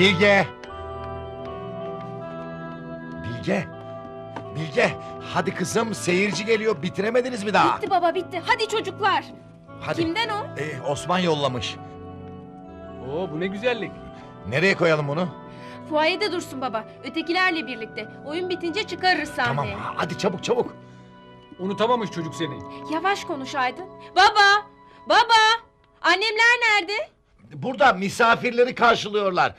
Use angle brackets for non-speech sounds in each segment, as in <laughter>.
Bilge. Bilge. Bilge. Hadi kızım seyirci geliyor. Bitiremediniz mi daha? Bitti baba bitti. Hadi çocuklar. Hadi. Kimden o? Ee, Osman yollamış. Oo bu ne güzellik. Nereye koyalım bunu? Fuayede dursun baba. Ötekilerle birlikte. Oyun bitince çıkarırız Tamam sahneye. hadi çabuk çabuk. Unutamamış çocuk seni. Yavaş konuş Aydın. Baba! Baba! Annemler nerede? Burada misafirleri karşılıyorlar.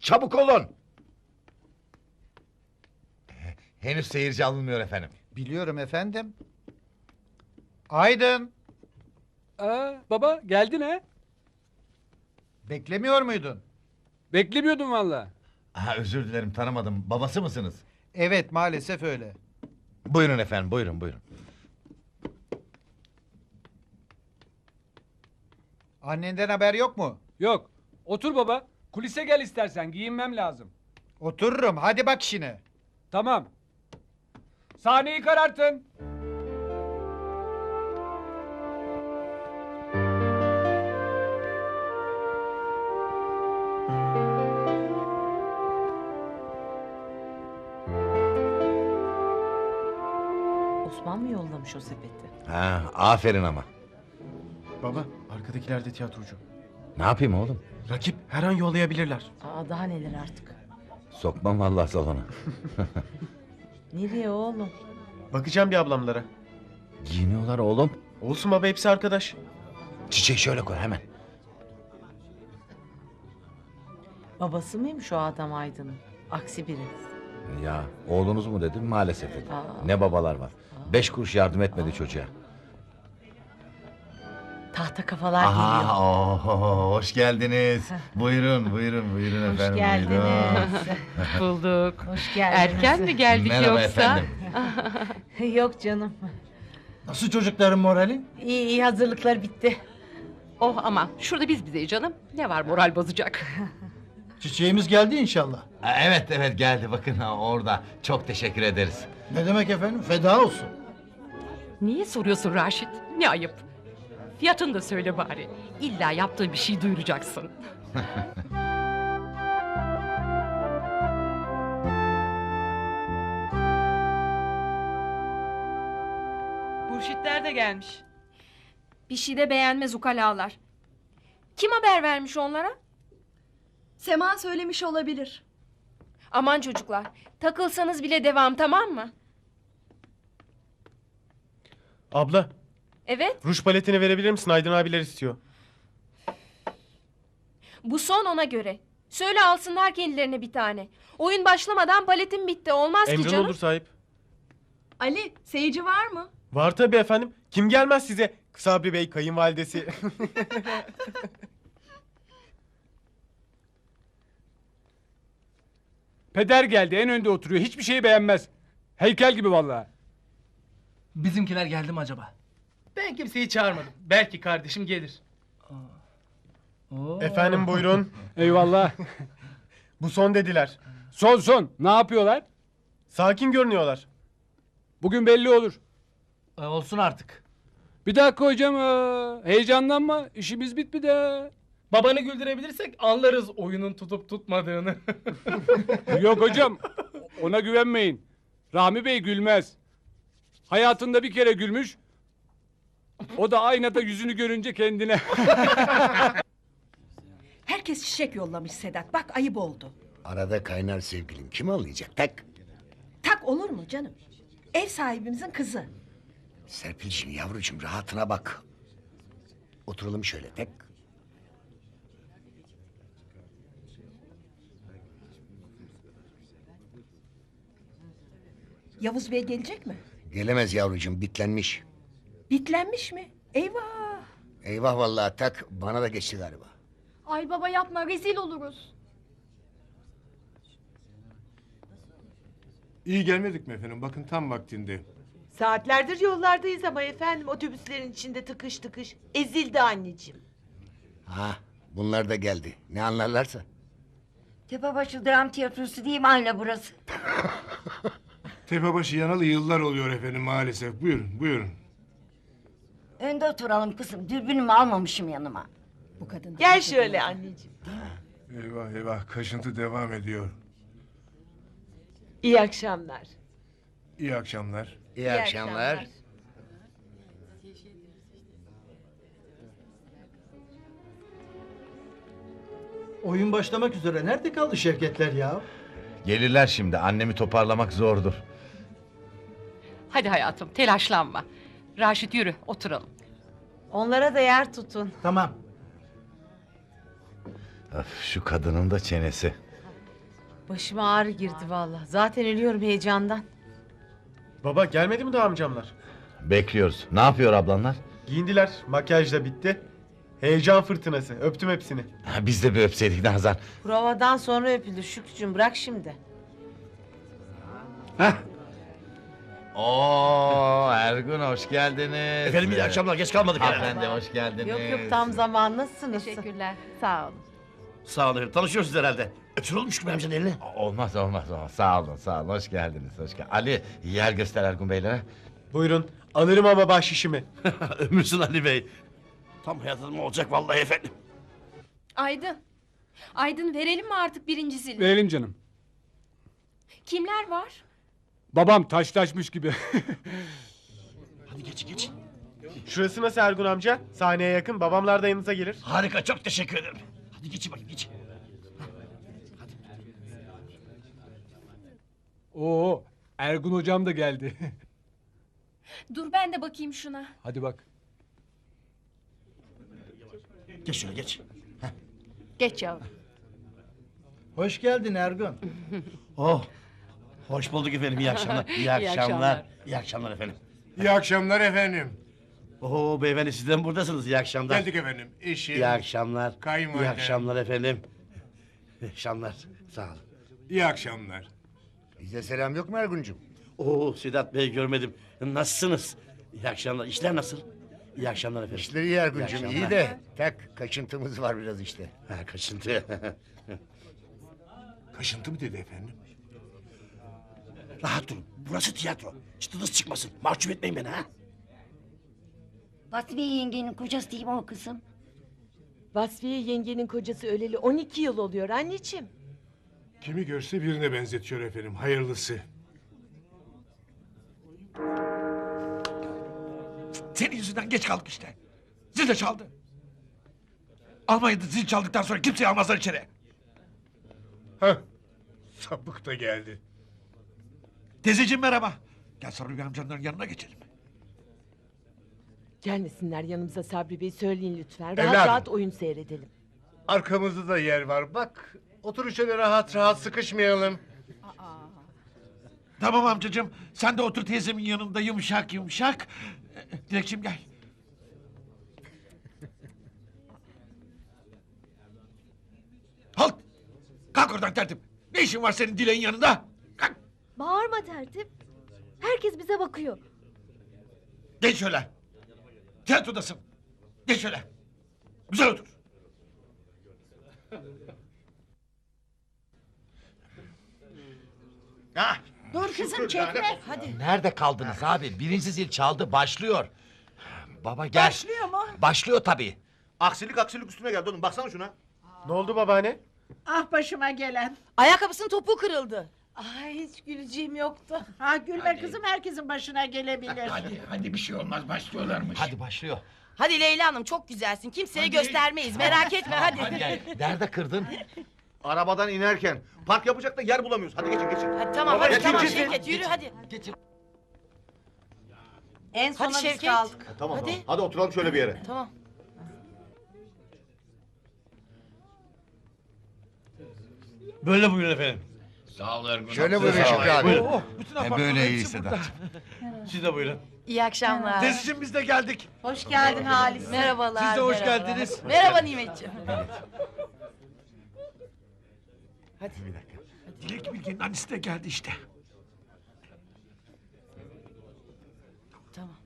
Çabuk olun. Henüz seyirci alınmıyor efendim. Biliyorum efendim. Aydın. Aa, baba geldin ha? Beklemiyor muydun? Beklemiyordum valla. Aha, özür dilerim tanımadım. Babası mısınız? Evet maalesef öyle. Buyurun efendim buyurun buyurun. Annenden haber yok mu? Yok. Otur baba. Kulise gel istersen giyinmem lazım. Otururum hadi bak işine. Tamam. Sahneyi karartın. Osman mı yollamış o sepeti? Ha, aferin ama. Baba, arkadakiler de tiyatrocu. Ne yapayım oğlum? Rakip her an yollayabilirler. Aa daha neler artık. Sokmam vallahi salona. Nereye oğlum? Bakacağım bir ablamlara. Giyiniyorlar oğlum. Olsun baba hepsi arkadaş. Çiçeği şöyle koy hemen. Babası mıymış o adam Aydın'ın? Aksi biri. Ya oğlunuz mu dedim maalesef dedim. Aa. Ne babalar var. Beş kuruş yardım etmedi çocuğa. Tahta kafalar geliyor. Aha, oho, hoş geldiniz. buyurun, buyurun, buyurun Hoş efendim. geldiniz. <laughs> Bulduk. Hoş geldiniz. Erken mi geldik Merhaba yoksa? efendim. <laughs> Yok canım. Nasıl çocukların morali? İyi iyi hazırlıklar bitti. Oh aman şurada biz bizeyiz canım. Ne var moral bozacak? <laughs> Çiçeğimiz geldi inşallah. Ha, Evet, evet geldi. Bakın ha, orada. Çok teşekkür ederiz. Ne demek efendim? Feda olsun. Niye soruyorsun Raşit? Ne ayıp. Fiyatını da söyle bari. İlla yaptığı bir şey duyuracaksın. <laughs> Burşitler de gelmiş. Bir şey de beğenmez ukalalar. Kim haber vermiş onlara? Sema söylemiş olabilir. Aman çocuklar. Takılsanız bile devam tamam mı? Abla, Evet. ruj paletini verebilir misin? Aydın abiler istiyor. Bu son ona göre. Söyle alsınlar kendilerine bir tane. Oyun başlamadan paletim bitti. Olmaz ki Emrin canım. olur sahip. Ali, seyirci var mı? Var tabii efendim. Kim gelmez size? Sabri Bey kayınvalidesi. <laughs> Peder geldi en önde oturuyor. Hiçbir şeyi beğenmez. Heykel gibi vallahi. Bizimkiler geldi mi acaba? Ben kimseyi çağırmadım. Belki kardeşim gelir. efendim buyurun. <laughs> Eyvallah. Bu son dediler. Son son. Ne yapıyorlar? Sakin görünüyorlar. Bugün belli olur. Ee, olsun artık. Bir dakika hocam. aa, Heyecanlanma. İşimiz bitmedi. Babanı güldürebilirsek anlarız oyunun tutup tutmadığını. <laughs> Yok hocam. Ona güvenmeyin. Rahmi Bey gülmez. Hayatında bir kere gülmüş. O da aynada yüzünü görünce kendine. <laughs> Herkes çiçek yollamış Sedat. Bak ayıp oldu. Arada kaynar sevgilim. Kim anlayacak? Tak. Tak olur mu canım? Ev sahibimizin kızı. Serpil'cim yavrucuğum rahatına bak. Oturalım şöyle tek. Yavuz Bey gelecek mi? Gelemez yavrucuğum bitlenmiş. Bitlenmiş mi? Eyvah. Eyvah vallahi tak bana da geçti galiba. Ay baba yapma, rezil oluruz. İyi gelmedik mi efendim? Bakın tam vaktinde. Saatlerdir yollardayız ama efendim otobüslerin içinde tıkış tıkış. Ezildi anneciğim. Ha bunlar da geldi. Ne anlarlarsa. Tepebaşı dram tiyatrosu değil mi aile burası? <laughs> Tepebaşı yanalı yıllar oluyor efendim maalesef. Buyurun, buyurun. Önde oturalım kızım. Dürbünümü almamışım yanıma. Bu kadın. Gel şöyle anneciğim. Eyvah eyvah kaşıntı devam ediyor. İyi akşamlar. İyi akşamlar. İyi, akşamlar. Oyun başlamak üzere. Nerede kaldı Şevketler ya? Gelirler şimdi. Annemi toparlamak zordur. Hadi hayatım telaşlanma. Raşit yürü oturalım. Onlara da yer tutun. Tamam. Öf, şu kadının da çenesi. Başıma ağrı girdi vallahi. Zaten ölüyorum heyecandan. Baba gelmedi mi daha amcamlar? Bekliyoruz. Ne yapıyor ablanlar? Giyindiler. Makyaj da bitti. Heyecan fırtınası. Öptüm hepsini. Ha, Biz de bir öpseydik Nazan. Provadan sonra öpülür Şükrücüğüm bırak şimdi. Oo Ergun hoş geldiniz. Efendim iyi akşamlar. Geç kalmadık herhalde. Hanımefendi hoş geldiniz. Yok yok tam zaman nasılsınız? Teşekkürler. Sağ olun. Sağ olun efendim. Tanışıyorsunuz herhalde. Öpsün olmuş Şükrü amcanın elini. Olmaz olmaz olmaz. Sağ olun sağ olun. Hoş geldiniz. Hoş geldiniz. Ali yer göster Ergun Beylere. Buyurun. Alırım ama bahşişimi. <laughs> Ömürsün Ali Bey. Tam hayatım olacak vallahi efendim. Aydın. Aydın verelim mi artık birinci zili? Verelim canım. Kimler var? Babam taşlaşmış gibi. <laughs> Hadi geç geç. Şurası nasıl Ergun amca? Sahneye yakın. Babamlar da yanınıza gelir. Harika çok teşekkür ederim. Hadi geç bakayım geç. Oo Ergun hocam da geldi. <laughs> Dur ben de bakayım şuna. Hadi bak. Geç şöyle geç. Geç yavrum. Hoş geldin Ergun. Oh. Hoş bulduk efendim. İyi akşamlar. <laughs> İyi akşamlar. akşamlar. İyi akşamlar efendim. İyi akşamlar efendim. Oo beyefendi sizden buradasınız. İyi akşamlar. Geldik efendim. Eşim. İyi akşamlar. Kayınvalide. İyi akşamlar efendim. İyi akşamlar. Sağ olun. İyi akşamlar. Bize selam yok mu Ergun'cum? Oo Sedat Bey görmedim. Nasılsınız? İyi akşamlar. İşler nasıl? İyi akşamlar efendim. İşleri iyi Ergun'cum İyi iyi akşamlar. de tak kaşıntımız var biraz işte. Ha, kaçıntı. Kaşıntı mı dedi efendim? Rahat durun. Burası tiyatro. Çıtınız çıkmasın. Mahcup etmeyin beni ha. Vasfiye yengenin kocası değil mi o kızım? Vasfiye yengenin kocası öleli 12 yıl oluyor anneciğim. Kimi görse birine benzetiyor efendim. Hayırlısı. Senin yüzünden geç kaldık işte. Zil de çaldı. Almanya'da zil çaldıktan sonra kimseyi almazlar içeri. Hah. Sapık da geldi. Teyzeciğim merhaba. Gel Sarı amcanların yanına geçelim. Gelmesinler yanımıza Sabri Bey söyleyin lütfen. Rahat Evladım. rahat oyun seyredelim. Arkamızda da yer var. Bak otur şöyle rahat rahat sıkışmayalım. Tamam amcacığım. Sen de otur teyzemin yanında yumuşak yumuşak. Ee, Dilekçim gel. Halt! Kalk oradan tertip. Ne işin var senin dileğin yanında? Bağırma tertip. Herkes bize bakıyor. Geç şöyle. Tiyatrodasın. Geç şöyle. Güzel otur. Ha, Dur kızım çekme. Hadi. Nerede kaldınız abi? Birinci zil çaldı başlıyor. Baba gel. Başlıyor mu? Başlıyor tabii. Aksilik aksilik üstüne geldi oğlum. Baksana şuna. Ne oldu babaanne? Ah başıma gelen. Ayakkabısının topuğu kırıldı. Ay hiç güleceğim yoktu. <laughs> Ha gülme kızım herkesin başına gelebilir. Hadi hadi bir şey olmaz başlıyorlarmış. Hadi başlıyor. Hadi Leyla Hanım çok güzelsin. Kimseye göstermeyiz. Merak etme hadi. Hadi gel. <laughs> Nerede kırdın? Arabadan inerken park yapacak da yer bulamıyoruz. Hadi geçin geçin. Hadi tamam Baba, hadi geçin, tamam geçin. Şevket yürü hadi. En sona Hadi biz Şevket. kaldık. Tamam Hadi. tamam. Hadi oturalım şöyle bir yere. Tamam. Böyle buyurun efendim. Sağ ol Ergun. Şöyle buyurun. Şükrü abi. Buyurun. Oh, bütün apartman böyle hepsi iyi burada. Sedat. <laughs> Siz de buyurun. İyi akşamlar. Teyzeciğim biz de geldik. Hoş geldin Halis. Merhabalar. Siz de hoş merhabalar. geldiniz. Merhaba Nimetciğim. <laughs> Dilek Bilge'nin annesi de geldi işte. Tamam.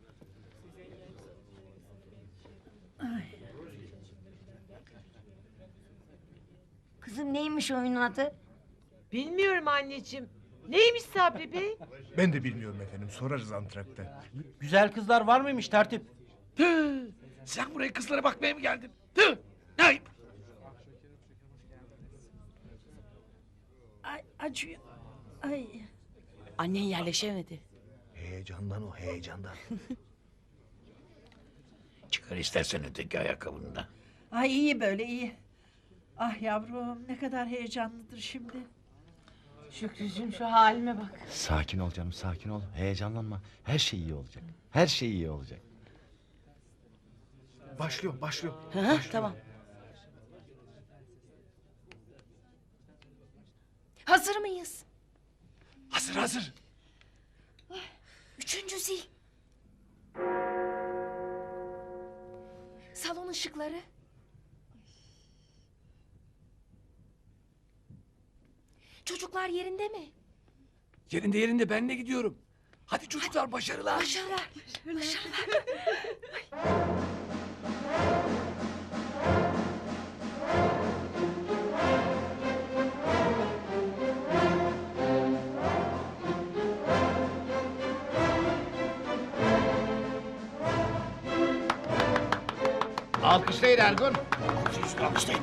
Kızım neymiş oyunun adı? Bilmiyorum anneciğim. Neymiş Sabri Bey? <laughs> Ben de bilmiyorum efendim. Sorarız antrakta. Güzel kızlar var mıymış tertip? Tüh! Sen buraya kızlara bakmaya mı geldin? Tüh! Ne ayıp! acıyor. Ay. Annen yerleşemedi. Heyecandan o heyecandan. <laughs> Çıkar istersen öteki ayakkabını da. Ay iyi böyle iyi. Ah yavrum ne kadar heyecanlıdır şimdi. Şükrücüğüm şu halime bak. Sakin ol canım sakin ol. Heyecanlanma. Her şey iyi olacak. Her şey iyi olacak. Başlıyor başlıyor. tamam. Hazır mıyız? Hazır hazır. Üçüncü zil. Salon ışıkları. Çocuklar yerinde mi? Yerinde yerinde ben de gidiyorum. Hadi çocuklar başarılar. Başarılar. Alkışlayın Ergun. Alkışlayın.